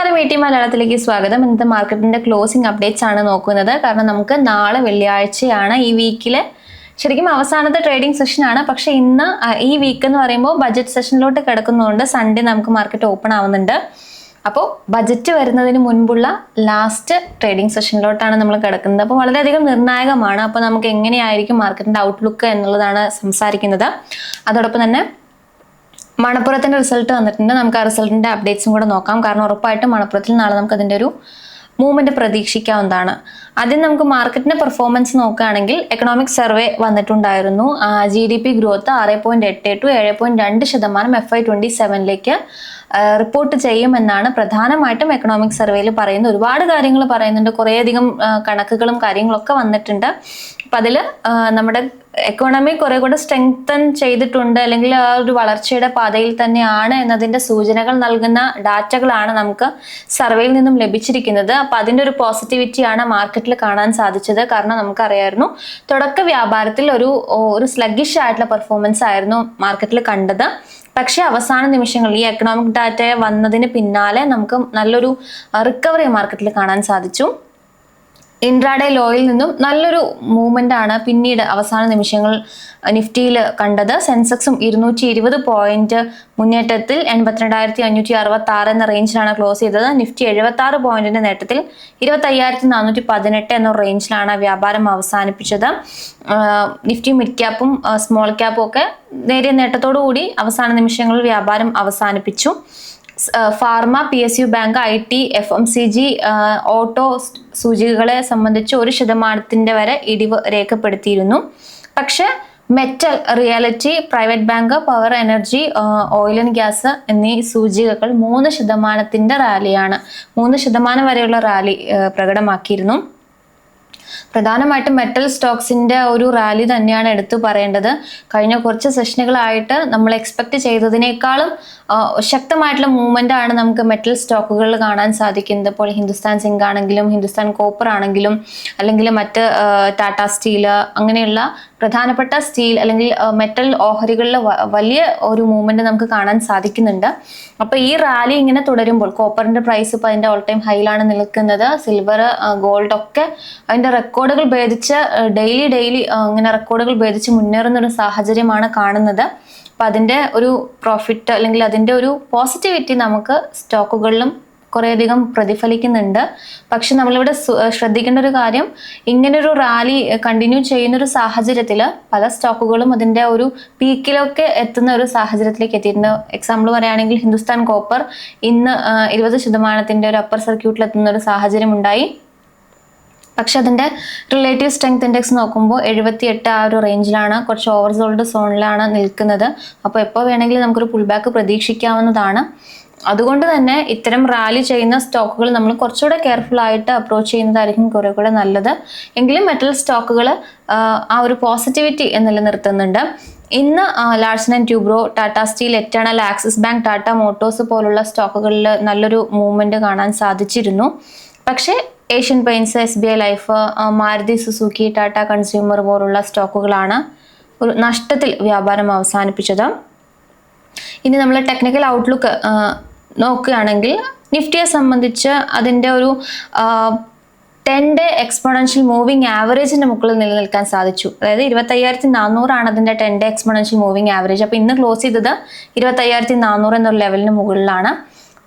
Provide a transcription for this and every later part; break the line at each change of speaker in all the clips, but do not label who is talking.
നമസ്കാരം A T മലയാളത്തിലേക്ക് സ്വാഗതം. ഇന്നത്തെ മാർക്കറ്റിന്റെ ക്ലോസിംഗ് അപ്ഡേറ്റ്സ് ആണ് നോക്കുന്നത്. കാരണം നമുക്ക് നാളെ വെള്ളിയാഴ്ചയാണ് ഈ വീക്കിലെ ശരിക്കും അവസാനത്തെ ട്രേഡിംഗ് സെഷൻ ആണ്. പക്ഷെ ഇന്ന് ഈ വീക്ക് എന്ന് പറയുമ്പോൾ ബജറ്റ് സെഷനിലോട്ട് കിടക്കുന്നതുകൊണ്ട് സൺഡേ നമുക്ക് മാർക്കറ്റ് ഓപ്പൺ ആവുന്നുണ്ട്. അപ്പോൾ ബജറ്റ് വരുന്നതിന് മുൻപുള്ള ലാസ്റ്റ് ട്രേഡിംഗ് സെഷനിലോട്ടാണ് നമ്മൾ കിടക്കുന്നത്. അപ്പോൾ വളരെയധികം നിർണായകമാണ്. അപ്പോൾ നമുക്ക് എങ്ങനെയായിരിക്കും മാർക്കറ്റിന്റെ ഔട്ട്ലുക്ക് എന്നുള്ളതാണ് സംസാരിക്കുന്നത്. അതോടൊപ്പം തന്നെ മണപ്പുറത്തിന്റെ റിസൾട്ട് വന്നിട്ടുണ്ട്. നമുക്ക് ആ റിസൾട്ടിന്റെ അപ്ഡേറ്റ്സും കൂടെ നോക്കാം. കാരണം ഉറപ്പായിട്ടും മണപ്പുറത്തിൽ നാളെ നമുക്ക് അതിന്റെ ഒരു മൂവ്മെന്റ് പ്രതീക്ഷിക്കാവുന്നതാണ്. ആദ്യം നമുക്ക് മാർക്കറ്റിന്റെ പെർഫോമൻസ് നോക്കുകയാണെങ്കിൽ എക്കണോമിക് സർവേ വന്നിട്ടുണ്ടായിരുന്നു. ജി ഡി പി ഗ്രോത്ത് ആറ് പോയിന്റ് എട്ട് ടു ഏഴ് പോയിന്റ് രണ്ട് ശതമാനം എഫ് ഐ ട്വന്റി സെവനിലേക്ക് റിപ്പോർട്ട് ചെയ്യുമെന്നാണ് പ്രധാനമായിട്ടും എക്കണോമിക് സർവേയിൽ പറയുന്നത്. ഒരുപാട് കാര്യങ്ങൾ പറയുന്നുണ്ട്. കുറേയധികം കണക്കുകളും കാര്യങ്ങളൊക്കെ വന്നിട്ടുണ്ട്. അപ്പം അതിൽ നമ്മുടെ എക്കോണമി കുറെ കൂടെ സ്ട്രെങ്തൻ ചെയ്തിട്ടുണ്ട്. അല്ലെങ്കിൽ ആ ഒരു വളർച്ചയുടെ പാതയിൽ തന്നെയാണ് എന്നതിന്റെ സൂചനകൾ നൽകുന്ന ഡാറ്റകളാണ് നമുക്ക് സർവേയിൽ നിന്നും ലഭിച്ചിരിക്കുന്നത്. അപ്പൊ അതിന്റെ ഒരു പോസിറ്റിവിറ്റിയാണ് മാർക്കറ്റിൽ കാണാൻ സാധിച്ചത്. കാരണം നമുക്കറിയായിരുന്നു തുടക്ക വ്യാപാരത്തിൽ ഒരു ഒരു സ്ലഗിഷ് ആയിട്ടുള്ള പെർഫോമൻസ് ആയിരുന്നു മാർക്കറ്റിൽ കണ്ടത്. പക്ഷേ അവസാന നിമിഷങ്ങളിൽ ഈ എക്കണോമിക് ഡാറ്റ വന്നതിന് പിന്നാലെ നമുക്ക് നല്ലൊരു റിക്കവറി മാർക്കറ്റിൽ കാണാൻ സാധിച്ചു. ഇൻട്രാഡേ ലോയിൽ നിന്നും നല്ലൊരു മൂവ്മെന്റ് ആണ് പിന്നീട് അവസാന നിമിഷങ്ങൾ നിഫ്റ്റിയിൽ കണ്ടത്. സെൻസെക്സും ഇരുന്നൂറ്റി ഇരുപത് പോയിന്റ് മുന്നേറ്റത്തിൽ എൺപത്തിരണ്ടായിരത്തി അഞ്ഞൂറ്റി അറുപത്തി ആറ് എന്ന റേഞ്ചിലാണ് ക്ലോസ് ചെയ്തത്. നിഫ്റ്റി എഴുപത്തി ആറ് പോയിന്റിന്റെ നേട്ടത്തിൽ ഇരുപത്തി അയ്യായിരത്തി നാനൂറ്റി പതിനെട്ട് എന്ന റേഞ്ചിലാണ് വ്യാപാരം അവസാനിപ്പിച്ചത്. നിഫ്റ്റി മിഡ് ക്യാപ്പും സ്മോൾ ക്യാപ്പും ഒക്കെ നേരിയ നേട്ടത്തോടു കൂടി അവസാന നിമിഷങ്ങളിൽ വ്യാപാരം അവസാനിപ്പിച്ചു. Pharma P S U bank I T F M C G auto സൂചികകളെ സംബന്ധിച്ച് ഒരു ശതമാനത്തിന്റെ വരെ ഇടിവ് രേഖപ്പെടുത്തിയിരുന്നു. പക്ഷെ metal reality private bank power energy oil and gas എന്നീ സൂചികകൾ മൂന്ന് ശതമാനത്തിന്റെ റാലിയാണ് മൂന്ന് ശതമാനം വരെയുള്ള റാലി പ്രകടമാക്കിയിരുന്നു. പ്രധാനമായിട്ടും മെറ്റൽ സ്റ്റോക്സിന്റെ ഒരു റാലി തന്നെയാണ് എടുത്തു പറയേണ്ടത്. കഴിഞ്ഞ കുറച്ച് സെഷനുകളായിട്ട് നമ്മൾ എക്സ്പെക്ട് ചെയ്തതിനേക്കാളും ശക്തമായിട്ടുള്ള മൂവ്മെന്റ് ആണ് നമുക്ക് മെറ്റൽ സ്റ്റോക്കുകളിൽ കാണാൻ സാധിക്കുന്നത്. ഇപ്പോൾ ഹിന്ദുസ്ഥാൻ സിങ്ക് ആണെങ്കിലും ഹിന്ദുസ്ഥാൻ കോപ്പർ ആണെങ്കിലും അല്ലെങ്കിൽ മറ്റ് ടാറ്റ സ്റ്റീൽ അങ്ങനെയുള്ള പ്രധാനപ്പെട്ട സ്റ്റീൽ അല്ലെങ്കിൽ മെറ്റൽ ഓഹരികളിൽ വലിയ ഒരു മൂവ്മെന്റ് നമുക്ക് കാണാൻ സാധിക്കുന്നുണ്ട്. അപ്പൊ ഈ റാലി ഇങ്ങനെ തുടരുമ്പോൾ കോപ്പറിന്റെ പ്രൈസ് ഇപ്പൊ അതിന്റെ ഓൾ ടൈം ഹൈയിലാണ് നിൽക്കുന്നത് സിൽവർ ഗോൾഡ് ഒക്കെ അതിന്റെ റെക്കോർഡുകൾ ഭേദിച്ച് ഡെയിലി ഡെയിലി ഇങ്ങനെ റെക്കോർഡുകൾ ഭേദിച്ച് മുന്നേറുന്ന ഒരു സാഹചര്യമാണ് കാണുന്നത്. അപ്പം അതിന്റെ ഒരു പ്രോഫിറ്റ് അല്ലെങ്കിൽ അതിന്റെ ഒരു പോസിറ്റിവിറ്റി നമുക്ക് സ്റ്റോക്കുകളിലും കുറേയധികം പ്രതിഫലിക്കുന്നുണ്ട്. പക്ഷെ നമ്മളിവിടെ ശ്രദ്ധിക്കേണ്ട ഒരു കാര്യം ഇങ്ങനൊരു റാലി കണ്ടിന്യൂ ചെയ്യുന്ന ഒരു സാഹചര്യത്തിൽ പല സ്റ്റോക്കുകളും അതിന്റെ ഒരു പീക്കിലൊക്കെ എത്തുന്ന ഒരു സാഹചര്യത്തിലേക്ക് എത്തിയിട്ടുണ്ട്. എക്സാമ്പിൾ പറയുകയാണെങ്കിൽ ഹിന്ദുസ്ഥാൻ കോപ്പർ ഇന്ന് ഇരുപത് ശതമാനത്തിന്റെ ഒരു അപ്പർ സർക്യൂട്ടിൽ എത്തുന്ന ഒരു സാഹചര്യം ഉണ്ടായി പക്ഷെ അതിന്റെ റിലേറ്റീവ് സ്ട്രെങ്ത് ഇൻഡെക്സ് നോക്കുമ്പോൾ എഴുപത്തി എട്ട് ആ ഒരു റേഞ്ചിലാണ് കുറച്ച് ഓവർസോൾഡ് സോണിലാണ് നിൽക്കുന്നത്. അപ്പോൾ എപ്പോൾ വേണമെങ്കിലും നമുക്കൊരു പുൾ ബാക്ക് പ്രതീക്ഷിക്കാവുന്നതാണ്. അതുകൊണ്ട് തന്നെ ഇത്തരം റാലി ചെയ്യുന്ന സ്റ്റോക്കുകൾ നമ്മൾ കുറച്ചുകൂടെ കെയർഫുൾ ആയിട്ട് അപ്രോച്ച് ചെയ്യുന്നതായിരിക്കും കുറേ കൂടെ നല്ലത്. എങ്കിലും മെറ്റൽ സ്റ്റോക്കുകൾ ആ ഒരു പോസിറ്റിവിറ്റി നിലനിർത്തുന്നുണ്ട്. ഇന്ന് Larsen and Toubro Tata Steel Eternal Axis Bank Tata Motors പോലുള്ള സ്റ്റോക്കുകളിൽ നല്ലൊരു മൂവ്മെന്റ് കാണാൻ സാധിച്ചിരുന്നു. പക്ഷേ Asian Paints S B I Life Maruti Suzuki Tata Consumer പോലുള്ള സ്റ്റോക്കുകളാണ് ഒരു നഷ്ടത്തിൽ വ്യാപാരം അവസാനിപ്പിച്ചത്. ഇനി നമ്മൾ ടെക്നിക്കൽ ഔട്ട്ലുക്ക് നോക്കുകയാണെങ്കിൽ നിഫ്റ്റിയെ സംബന്ധിച്ച് അതിന്റെ ഒരു ടെൻ ഡേ എക്സ്പോണൻഷ്യൽ മൂവിങ് ആവറേജിന്റെ മുകളിൽ നിലനിൽക്കാൻ സാധിച്ചു. അതായത് ഇരുപത്തയ്യായിരത്തി നാനൂറാണ് അതിന്റെ ten day exponential moving average അപ്പോൾ ഇന്ന് ക്ലോസ് ചെയ്തത് ഇരുപത്തയ്യായിരത്തി നാനൂറ് എന്നൊരു ലെവലിന് മുകളിലാണ്.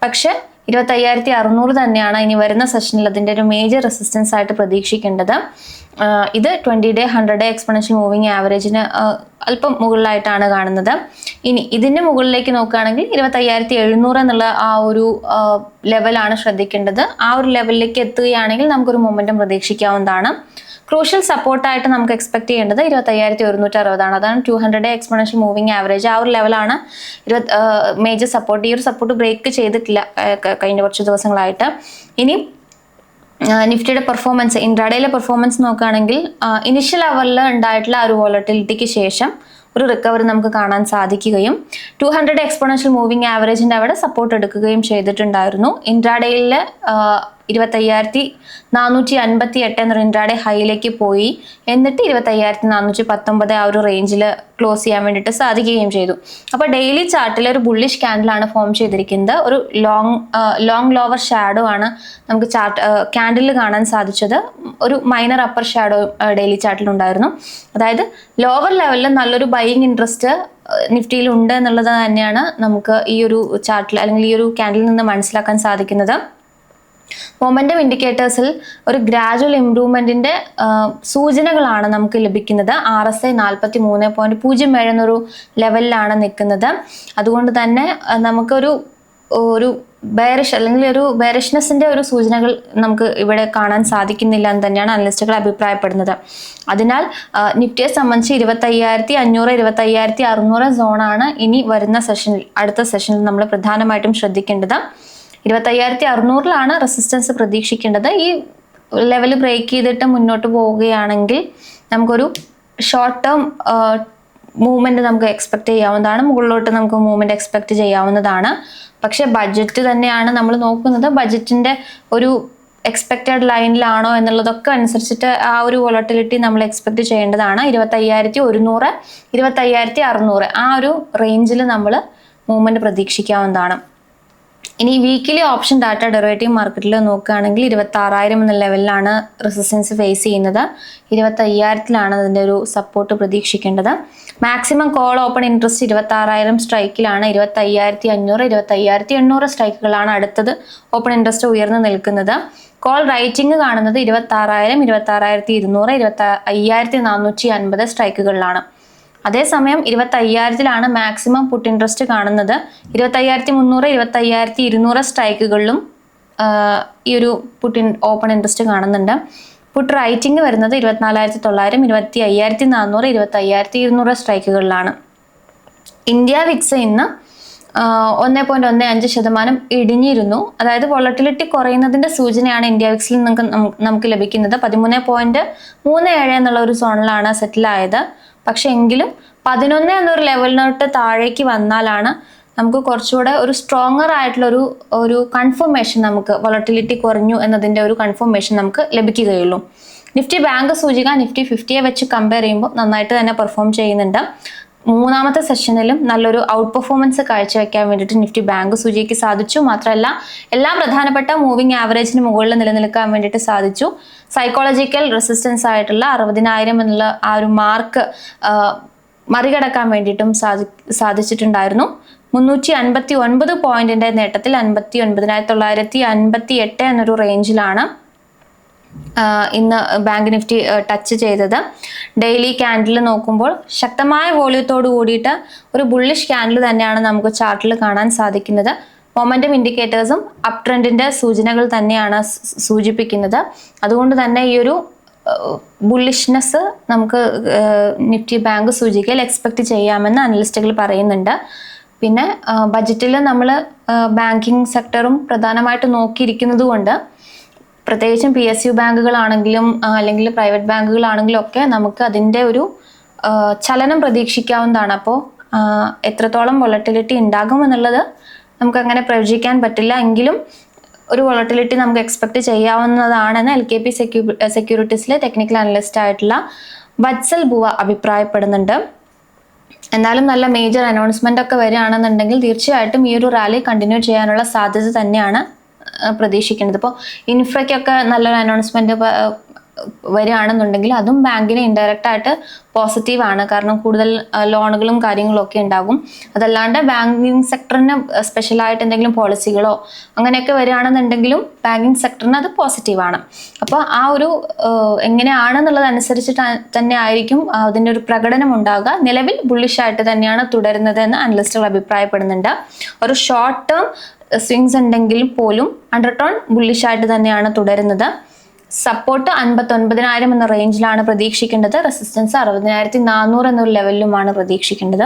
പക്ഷെ ഇരുപത്തയ്യായിരത്തി അറുന്നൂറ് തന്നെയാണ് ഇനി വരുന്ന സെഷനിൽ അതിന്റെ ഒരു മേജർ റെസിസ്റ്റൻസ് ആയിട്ട് പ്രതീക്ഷിക്കേണ്ടത്. ഇത് twenty day hundred day exponential moving ആവറേജിന് അല്പം മുകളിലായിട്ടാണ് കാണുന്നത്. ഇനി ഇതിന്റെ മുകളിലേക്ക് നോക്കുകയാണെങ്കിൽ ഇരുപത്തയ്യായിരത്തി എഴുന്നൂറ് എന്നുള്ള ആ ഒരു ലെവലാണ് ശ്രദ്ധിക്കേണ്ടത്. ആ ഒരു ലെവലിലേക്ക് എത്തുകയാണെങ്കിൽ നമുക്കൊരു മൊമെന്റം പ്രതീക്ഷിക്കാവുന്നതാണ്. ക്രൂഷ്യൽ സപ്പോർട്ടായിട്ട് നമുക്ക് എക്സ്പെക്ട് ചെയ്യേണ്ടത് ഇരുപത്തയ്യായിരത്തി ഒരുന്നൂറ്റി അറുപതാണ് അതാണ് two hundred exponential moving average ആ ഒരു ലെവലാണ് ഇരുപത് മേജർ സപ്പോർട്ട് ഈ ഒരു സപ്പോർട്ട് ബ്രേക്ക് ചെയ്തിട്ടില്ല കഴിഞ്ഞ കുറച്ച് ദിവസങ്ങളായിട്ട്. ഇനി നിഫ്റ്റിയുടെ പെർഫോമൻസ് ഇൻട്രാഡേയിലെ പെർഫോമൻസ് നോക്കുകയാണെങ്കിൽ ഇനിഷ്യൽ അവറിൽ ഉണ്ടായിട്ടുള്ള ഒരു വോളട്ടിലിറ്റിക്ക് ശേഷം ഒരു റിക്കവറി നമുക്ക് കാണാൻ സാധിക്കുകയും ടു ഹൺഡ്രഡ് എക്സ്പോണൻഷ്യൽ മൂവിങ് ആവറേജിന്റെ അവിടെ സപ്പോർട്ട് എടുക്കുകയും ചെയ്തിട്ടുണ്ടായിരുന്നു. ഇൻട്രാഡേയിൽ ഇരുപത്തയ്യായിരത്തി നാനൂറ്റി അൻപത്തി എട്ട് എന്ന ഇൻട്രാഡേ ഹൈയിലേക്ക് പോയി. എന്നിട്ട് ഇരുപത്തയ്യായിരത്തി നാനൂറ്റി പത്തൊമ്പത് ആ ഒരു റേഞ്ചിൽ ക്ലോസ് ചെയ്യാൻ വേണ്ടിയിട്ട് സാധിക്കുകയും ചെയ്തു. അപ്പോൾ ഡെയിലി ചാർട്ടിൽ ഒരു ബുള്ളിഷ് ക്യാൻഡിലാണ് ഫോം ചെയ്തിരിക്കുന്നത്. ഒരു ലോങ് ലോങ് ലോവർ ഷാഡോ ആണ് നമുക്ക് ചാർട്ട് ക്യാൻഡിൽ കാണാൻ സാധിച്ചത്. ഒരു മൈനർ അപ്പർ ഷാഡോ ഡെയിലി ചാർട്ടിൽ ഉണ്ടായിരുന്നു അതായത് ലോവർ ലെവലിൽ നല്ലൊരു ബൈയിങ് ഇൻട്രസ്റ്റ് നിഫ്റ്റിയിൽ ഉണ്ട് എന്നുള്ളത് തന്നെയാണ് നമുക്ക് ഈ ഒരു ചാർട്ടിൽ അല്ലെങ്കിൽ ഈ ഒരു ക്യാൻഡിൽ നിന്ന് മനസ്സിലാക്കാൻ സാധിക്കുന്നത്. മൊമെന്റം ഇൻഡിക്കേറ്റേഴ്സിൽ ഒരു ഗ്രാജുവൽ ഇംപ്രൂവ്മെന്റിന്റെ സൂചനകളാണ് നമുക്ക് ലഭിക്കുന്നത്. ആർ എസ് ഐ നാൽപ്പത്തി മൂന്ന് പോയിന്റ് പൂജ്യം ഏഴ് എന്നൊരു ലെവലിലാണ് നിൽക്കുന്നത്. അതുകൊണ്ട് തന്നെ നമുക്കൊരു ഒരു ബെയറിഷ് അല്ലെങ്കിൽ ഒരു ബേറിഷ്നെസ്സിന്റെ ഒരു സൂചനകൾ നമുക്ക് ഇവിടെ കാണാൻ സാധിക്കുന്നില്ല എന്ന് തന്നെയാണ് അനലിസ്റ്റുകൾ അഭിപ്രായപ്പെടുന്നത്. അതിനാൽ നിഫ്റ്റിയെ സംബന്ധിച്ച് ഇരുപത്തയ്യായിരത്തി അഞ്ഞൂറ് ഇരുപത്തയ്യായിരത്തി അറുന്നൂറ് സോണാണ് ഇനി വരുന്ന സെഷനിൽ അടുത്ത സെഷനിൽ നമ്മൾ പ്രധാനമായിട്ടും ശ്രദ്ധിക്കേണ്ടത്. ഇരുപത്തയ്യായിരത്തി അറുന്നൂറിലാണ് റെസിസ്റ്റൻസ് പ്രതീക്ഷിക്കേണ്ടത്. ഈ ലെവൽ ബ്രേക്ക് ചെയ്തിട്ട് മുന്നോട്ട് പോവുകയാണെങ്കിൽ നമുക്കൊരു ഷോർട്ട് ടേം മൂവ്മെന്റ് നമുക്ക് എക്സ്പെക്ട് ചെയ്യാവുന്നതാണ്. മുകളിലോട്ട് നമുക്ക് മൂവ്മെന്റ് എക്സ്പെക്ട് ചെയ്യാവുന്നതാണ്. പക്ഷെ ബഡ്ജറ്റ് തന്നെയാണ് നമ്മൾ നോക്കുന്നത്. ബഡ്ജറ്റിന്റെ ഒരു എക്സ്പെക്റ്റഡ് ലൈനിലാണോ എന്നുള്ളതൊക്കെ അനുസരിച്ചിട്ട് ആ ഒരു വോളട്ടിലിറ്റി നമ്മൾ എക്സ്പെക്ട് ചെയ്യേണ്ടതാണ്. ഇരുപത്തയ്യായിരത്തി ഒരുന്നൂറ് ഇരുപത്തയ്യായിരത്തി അറുന്നൂറ് ആ ഒരു റേഞ്ചിൽ നമ്മൾ മൂവ്മെന്റ് പ്രതീക്ഷിക്കാവുന്നതാണ്. ഇനി വീക്കിലി ഓപ്ഷൻ ഡാറ്റ ഡെറിവേറ്റീവ് മാർക്കറ്റിൽ നോക്കുകയാണെങ്കിൽ ഇരുപത്തി ആറായിരം എന്ന ലെവലിലാണ് റെസിസ്റ്റൻസ് ഫേസ് ചെയ്യുന്നത്. ഇരുപത്തി അയ്യായിരത്തിലാണ് അതിന്റെ ഒരു സപ്പോർട്ട് പ്രതീക്ഷിക്കേണ്ടത്. മാക്സിമം കോൾ ഓപ്പൺ ഇൻട്രസ്റ്റ് ഇരുപത്തി ആറായിരം സ്ട്രൈക്കിലാണ് ഇരുപത്തി അയ്യായിരത്തി അഞ്ഞൂറ് ഇരുപത്തി അയ്യായിരത്തി എണ്ണൂറ് സ്ട്രൈക്കുകളാണ് അടുത്തത് ഓപ്പൺ ഇൻട്രസ്റ്റ് ഉയർന്നു നിൽക്കുന്നത്. കോൾ റൈറ്റിംഗ് കാണുന്നത് ഇരുപത്തി ആറായിരം ഇരുപത്തി ആറായിരത്തി ഇരുന്നൂറ് ഇരുപത്തി അയ്യായിരത്തി നാനൂറ്റി അൻപത് സ്ട്രൈക്കുകളിലാണ് അതേസമയം ഇരുപത്തി അയ്യായിരത്തിലാണ് മാക്സിമം പുട്ട് ഇൻട്രസ്റ്റ് കാണുന്നത്. ഇരുപത്തി അയ്യായിരത്തി മുന്നൂറ് ഇരുപത്തി അയ്യായിരത്തി ഇരുന്നൂറ് സ്ട്രൈക്കുകളിലും ഈ ഒരു പുട്ട് ഓപ്പൺ ഇൻട്രസ്റ്റ് കാണുന്നുണ്ട്. പുട്ട് റൈറ്റിംഗ് വരുന്നത് ഇരുപത്തിനാലായിരത്തി തൊള്ളായിരം ഇരുപത്തി അയ്യായിരത്തി നാനൂറ് ഇരുപത്തി അയ്യായിരത്തി ഇരുന്നൂറ് സ്ട്രൈക്കുകളിലാണ് ഇന്ത്യ വിക്സ് ഇന്ന് ഒന്ന് പോയിന്റ് ഒന്ന് അഞ്ച് ശതമാനം ഇടിഞ്ഞിരുന്നു. അതായത് വോളട്ടിലിറ്റി കുറയുന്നതിന്റെ സൂചനയാണ് ഇന്ത്യ വിക്സിൽ നമുക്ക് നമുക്ക് ലഭിക്കുന്നത്. പതിമൂന്ന് പോയിന്റ് മൂന്ന് ഏഴ് എന്നുള്ള ഒരു സോണിലാണ് സെറ്റിൽ ആയത്. പക്ഷെ എങ്കിലും പതിനൊന്ന് എന്നൊരു ലെവലിനോട്ട് താഴേക്ക് വന്നാലാണ് നമുക്ക് കുറച്ചുകൂടെ ഒരു സ്ട്രോങ്ങർ ആയിട്ടുള്ള ഒരു ഒരു കൺഫർമേഷൻ നമുക്ക് വോളട്ടിലിറ്റി കുറഞ്ഞു എന്നതിന്റെ ഒരു കൺഫർമേഷൻ നമുക്ക് ലഭിക്കുകയുള്ളൂ. നിഫ്റ്റി ബാങ്ക് സൂചിക നിഫ്റ്റി ഫിഫ്റ്റിയെ വെച്ച് കമ്പയർ ചെയ്യുമ്പോൾ നന്നായിട്ട് തന്നെ പെർഫോം ചെയ്യുന്നുണ്ട്. മൂന്നാമത്തെ സെഷനിലും നല്ലൊരു ഔട്ട് പെർഫോമൻസ് കാഴ്ചവെക്കാൻ വേണ്ടിയിട്ട് നിഫ്റ്റി ബാങ്ക് സൂചിക്ക് സാധിച്ചു. മാത്രമല്ല എല്ലാ പ്രധാനപ്പെട്ട മൂവിംഗ് ആവറേജിന് മുകളിൽ നിലനിൽക്കാൻ വേണ്ടിയിട്ട് സാധിച്ചു. സൈക്കോളജിക്കൽ റെസിസ്റ്റൻസ് ആയിട്ടുള്ള അറുപതിനായിരം എന്നുള്ള ആ ഒരു മാർക്ക് മറികടക്കാൻ വേണ്ടിയിട്ടും സാധി സാധിച്ചിട്ടുണ്ടായിരുന്നു. മുന്നൂറ്റി അൻപത്തി ഒൻപത് പോയിന്റിന്റെ നേട്ടത്തിൽ അൻപത്തി ഒൻപതിനായിരത്തി തൊള്ളായിരത്തി അൻപത്തി എട്ട് എന്നൊരു റേഞ്ചിലാണ് ഇന്ന് ബാങ്ക് നിഫ്റ്റി ടച്ച് ചെയ്തത്. ഡെയിലി ക്യാൻഡിൽ നോക്കുമ്പോൾ ശക്തമായ വോളിയത്തോട് കൂടിയിട്ട് ഒരു ബുള്ളിഷ് ക്യാൻഡിൽ തന്നെയാണ് നമുക്ക് ചാർട്ടിൽ കാണാൻ സാധിക്കുന്നത്. മൊമെന്റം ഇൻഡിക്കേറ്റേഴ്സും അപ് ട്രെൻഡിന്റെ സൂചനകൾ തന്നെയാണ് സൂചിപ്പിക്കുന്നത്. അതുകൊണ്ട് തന്നെ ഈ ഒരു ബുള്ളിഷ്നെസ് നമുക്ക് നിഫ്റ്റി ബാങ്ക് സൂചികയിൽ എക്സ്പെക്ട് ചെയ്യാമെന്ന് അനലിസ്റ്റുകൾ പറയുന്നുണ്ട്. പിന്നെ ബജറ്റിൽ നമ്മൾ ബാങ്കിങ് സെക്ടറും പ്രധാനമായിട്ട് നോക്കിയിരിക്കുന്നത് കൊണ്ട് പ്രത്യേകിച്ചും പി എസ് യു ബാങ്കുകളാണെങ്കിലും അല്ലെങ്കിൽ പ്രൈവറ്റ് ബാങ്കുകളാണെങ്കിലും ഒക്കെ നമുക്ക് അതിന്റെ ഒരു ചലനം പ്രതീക്ഷിക്കാവുന്നതാണ്. അപ്പോൾ എത്രത്തോളം വൊളട്ടിലിറ്റി ഉണ്ടാകുമെന്നുള്ളത് നമുക്ക് അങ്ങനെ പ്രവചിക്കാൻ പറ്റില്ല. എങ്കിലും ഒരു വൊളട്ടിലിറ്റി നമുക്ക് എക്സ്പെക്ട് ചെയ്യാവുന്നതാണെന്ന് എൽ കെ പി സെക്യൂ സെക്യൂരിറ്റീസിലെ ടെക്നിക്കൽ അനലിസ്റ്റ് ആയിട്ടുള്ള വത്സൽ ബുവ അഭിപ്രായപ്പെടുന്നുണ്ട്. എന്നാലും നല്ല മേജർ അനൗൺസ്മെന്റ് ഒക്കെ വരികയാണെന്നുണ്ടെങ്കിൽ തീർച്ചയായിട്ടും ഈ ഒരു റാലി കണ്ടിന്യൂ ചെയ്യാനുള്ള സാധ്യത തന്നെയാണ്. ആ, പ്രതീക്ഷിക്കുന്നത്. ഇപ്പോൾ ഇൻഫ്രയ്ക്കൊക്കെ നല്ലൊരു അനൗൺസ്മെന്റ് വരികയാണെന്നുണ്ടെങ്കിൽ അതും ബാങ്കിന് ഇൻഡയറക്റ്റ് ആയിട്ട് പോസിറ്റീവ് ആണ്. കാരണം കൂടുതൽ ലോണുകളും കാര്യങ്ങളും ഒക്കെ ഉണ്ടാകും. അതല്ലാണ്ട് ബാങ്കിങ് സെക്ടറിന് സ്പെഷ്യലായിട്ട് എന്തെങ്കിലും പോളിസികളോ അങ്ങനെയൊക്കെ വരികയാണെന്നുണ്ടെങ്കിലും ബാങ്കിങ് സെക്ടറിന് അത് പോസിറ്റീവാണ് അപ്പോൾ ആ ഒരു എങ്ങനെയാണെന്നുള്ളത് തന്നെ ആയിരിക്കും അതിന്റെ ഒരു പ്രകടനം ഉണ്ടാകുക. നിലവിൽ ബുള്ളിഷായിട്ട് തന്നെയാണ് തുടരുന്നത് എന്ന് അനലിസ്റ്റുകൾ അഭിപ്രായപ്പെടുന്നുണ്ട്. ഒരു ഷോർട്ട് ടേം സ്വിങ്സ് ഉണ്ടെങ്കിൽ പോലും അണ്ടർടോൺ ടോൺ ബുള്ളിഷ് ആയിട്ട് തന്നെയാണ് തുടരുന്നത്. സപ്പോർട്ട് അൻപത്തൊൻപതിനായിരം എന്ന റേഞ്ചിലാണ് പ്രതീക്ഷിക്കേണ്ടത്. റെസിസ്റ്റൻസ് അറുപതിനായിരത്തി നാനൂറ് എന്നൊരു ലെവലിലുമാണ് പ്രതീക്ഷിക്കേണ്ടത്.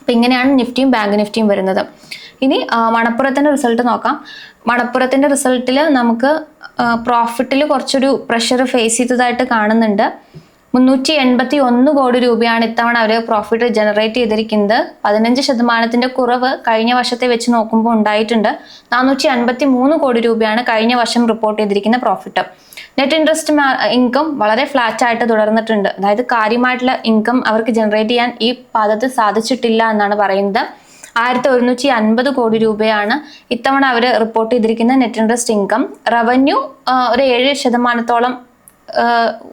അപ്പം ഇങ്ങനെയാണ് നിഫ്റ്റിയും ബാങ്ക് നിഫ്റ്റിയും വരുന്നത്. ഇനി മണപ്പുറത്തിന്റെ റിസൾട്ട് നോക്കാം. മണപ്പുറത്തിന്റെ റിസൾട്ടിൽ നമുക്ക് പ്രോഫിറ്റിൽ കുറച്ചൊരു പ്രഷർ ഫേസ് ചെയ്തതായിട്ട് കാണുന്നുണ്ട്. മുന്നൂറ്റി എൺപത്തി ഒന്ന് കോടി രൂപയാണ് ഇത്തവണ അവർ പ്രോഫിറ്റ് ജനറേറ്റ് ചെയ്തിരിക്കുന്നത്. പതിനഞ്ച് ശതമാനത്തിന്റെ കുറവ് കഴിഞ്ഞ വർഷത്തെ വെച്ച് നോക്കുമ്പോൾ ഉണ്ടായിട്ടുണ്ട്. നാനൂറ്റി അൻപത്തി മൂന്ന് കോടി രൂപയാണ് കഴിഞ്ഞ വർഷം റിപ്പോർട്ട് ചെയ്തിരിക്കുന്ന പ്രോഫിറ്റ് നെറ്റ് ഇൻട്രസ്റ്റ് ഇൻകം വളരെ ഫ്ലാറ്റ് ആയിട്ട് തുടർന്നിട്ടുണ്ട്. അതായത് കാര്യമായിട്ടുള്ള ഇൻകം അവർക്ക് ജനറേറ്റ് ചെയ്യാൻ ഈ പാദത്തിൽ സാധിച്ചിട്ടില്ല എന്നാണ് പറയുന്നത്. ആയിരത്തി ഒരുന്നൂറ്റി അൻപത് കോടി രൂപയാണ് ഇത്തവണ അവർ റിപ്പോർട്ട് ചെയ്തിരിക്കുന്ന നെറ്റ് ഇൻട്രസ്റ്റ് ഇൻകം റവന്യൂ ഒരു ഏഴ് ശതമാനത്തോളം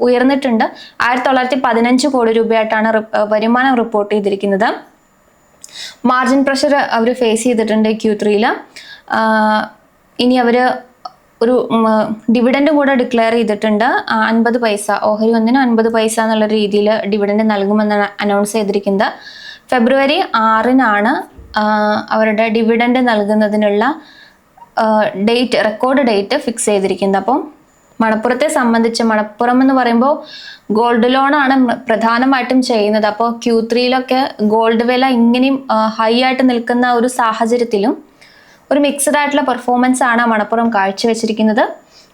ഉയർന്നിട്ടുണ്ട്. ആയിരത്തി തൊള്ളായിരത്തി പതിനഞ്ച് കോടി രൂപയായിട്ടാണ് വരുമാനം റിപ്പോർട്ട് ചെയ്തിരിക്കുന്നത്. മാർജിൻ പ്രഷർ അവർ ഫേസ് ചെയ്തിട്ടുണ്ട് ക്യൂ ത്രീയിൽ ഇനി അവർ ഒരു ഡിവിഡൻഡും കൂടെ ഡിക്ലെയർ ചെയ്തിട്ടുണ്ട്. അൻപത് പൈസ ഓഹരി ഒന്നിന് അൻപത് പൈസ എന്നുള്ള രീതിയിൽ ഡിവിഡൻഡ് നൽകുമെന്നാണ് അനൗൺസ് ചെയ്തിരിക്കുന്നത്. ഫെബ്രുവരി ആറിനാണ് അവരുടെ ഡിവിഡൻഡ് നൽകുന്നതിനുള്ള ഡേറ്റ് റെക്കോർഡ് ഡേറ്റ് ഫിക്സ് ചെയ്തിരിക്കുന്നത്. അപ്പം മണപ്പുറത്തെ സംബന്ധിച്ച് മണപ്പുറം എന്ന് പറയുമ്പോൾ ഗോൾഡ് ലോണാണ് പ്രധാനമായിട്ടും ചെയ്യുന്നത്. അപ്പോൾ ക്യൂ ത്രീയിലൊക്കെ ഗോൾഡ് വില ഇങ്ങനെയും ഹൈ ആയിട്ട് നിൽക്കുന്ന ഒരു സാഹചര്യത്തിലും ഒരു മിക്സഡ് ആയിട്ടുള്ള പെർഫോമൻസ് ആണ് മണപ്പുറം കാഴ്ചവെച്ചിരിക്കുന്നത്.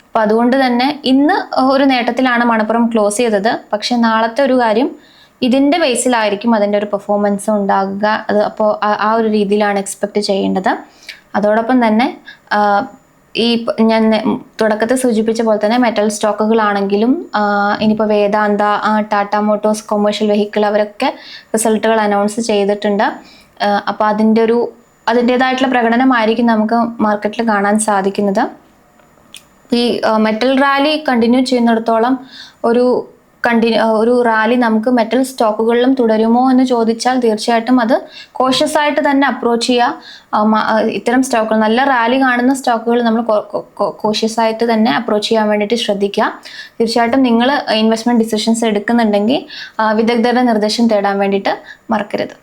അപ്പം അതുകൊണ്ട് തന്നെ ഇന്ന് ഒരു നേട്ടത്തിലാണ് മണപ്പുറം ക്ലോസ് ചെയ്തത്. പക്ഷേ നാളത്തെ ഒരു കാര്യം ഇതിന്റെ ബേസിലായിരിക്കും അതിന്റെ ഒരു പെർഫോമൻസ് ഉണ്ടാകുക. അത് അപ്പോൾ ആ ഒരു രീതിയിലാണ് എക്സ്പെക്ട് ചെയ്യേണ്ടത്. അതോടൊപ്പം തന്നെ ഈ ഞാൻ തുടക്കത്തിൽ സൂചിപ്പിച്ച പോലെ തന്നെ മെറ്റൽ സ്റ്റോക്കുകളാണെങ്കിലും ഇനിയിപ്പോൾ Vedanta Tata Motors commercial vehicle അവരൊക്കെ റിസൾട്ടുകൾ അനൗൺസ് ചെയ്തിട്ടുണ്ട്. അപ്പോൾ അതിന്റെ ഒരു അതിന്റേതായിട്ടുള്ള പ്രകടനമായിരിക്കും നമുക്ക് മാർക്കറ്റിൽ കാണാൻ സാധിക്കുന്നത്. ഈ മെറ്റൽ റാലി കണ്ടിന്യൂ ചെയ്യുന്നിടത്തോളം ഒരു കണ്ടിന്യൂ ഒരു റാലി നമുക്ക് മെറ്റൽ സ്റ്റോക്കുകളിലും തുടരുമോ എന്ന് ചോദിച്ചാൽ തീർച്ചയായിട്ടും അത് കോഷ്യസ് ആയിട്ട് തന്നെ അപ്രോച്ച് ചെയ്യുക ഇത്തരം സ്റ്റോക്കുകൾ നല്ല റാലി കാണുന്ന സ്റ്റോക്കുകൾ നമ്മൾ കോഷ്യസ് ആയിട്ട് തന്നെ അപ്രോച്ച് ചെയ്യാൻ വേണ്ടിയിട്ട് ശ്രദ്ധിക്കുക തീർച്ചയായിട്ടും നിങ്ങൾ ഇൻവെസ്റ്റ്മെന്റ് ഡിസിഷൻസ് എടുക്കുന്നുണ്ടെങ്കിൽ വിദഗ്ധരുടെ നിർദ്ദേശം തേടാൻ വേണ്ടിയിട്ട് മറക്കരുത്.